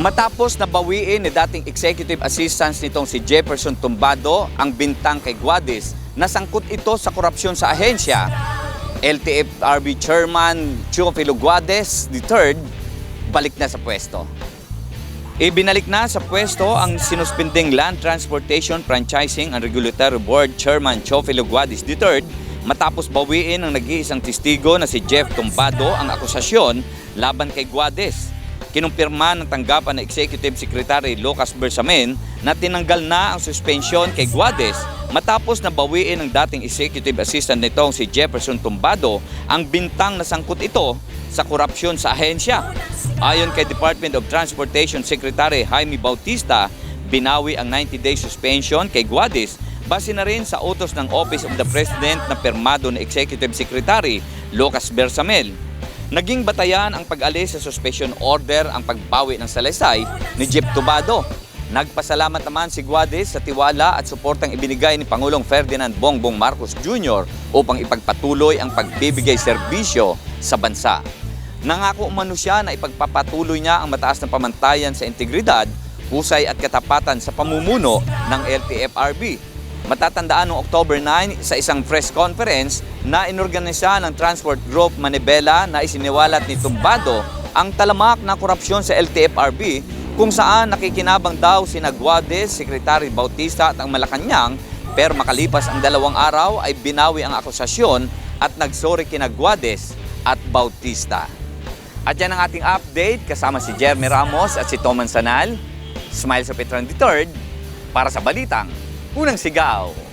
Matapos na bawiin ni dating executive assistant nitong si Jefferson Tumbado ang bintang kay Guadis, nasangkot ito sa korupsyon sa ahensya. LTFRB Chairman Teofilo Guades III balik na sa pwesto. Ibinalik na sa pwesto ang sinuspinding Land Transportation Franchising and Regulatory Board Chairman Teofilo Guades III matapos bawiin ng nag-iisang testigo na si Jeff Tumbado ang akusasyon laban kay Guades. Kinumpirma ng tanggapan na Executive Secretary Lucas Bersamin na tinanggal na ang suspension kay Guades matapos na bawiin ng dating Executive Assistant nitong si Jefferson Tumbado ang bintang na sangkot ito sa korupsyon sa ahensya. Ayon kay Department of Transportation Secretary Jaime Bautista, binawi ang 90-day suspension kay Guades base na rin sa utos ng Office of the President na permado ni Executive Secretary Lucas Bersamel. Naging batayan ang pag-alis sa suspension order ang pagbawi ng salaysay ni Jeep Tubado. Nagpasalamat naman si Guades sa tiwala at suportang ibinigay ni Pangulong Ferdinand Bongbong Marcos Jr. upang ipagpatuloy ang pagbibigay serbisyo sa bansa. Nangako umano siya na ipagpapatuloy niya ang mataas na pamantayan sa integridad, husay at katapatan sa pamumuno ng LTFRB. Matatandaan noong October 9 sa isang press conference na inorganisa ng Transport Group Manibela na isiniwalat ni Tumbado ang talamak na korupsyon sa LTFRB kung saan nakikinabang daw si Naguades, Secretary Bautista at ang Malacanang pero makalipas ang dalawang araw ay binawi ang akusasyon at nagsori kina Guades at Bautista. At yan ang ating update kasama si Jeremy Ramos at si Toman Sanal. Smile sa Petron III para sa Balitang Unang Sigaw.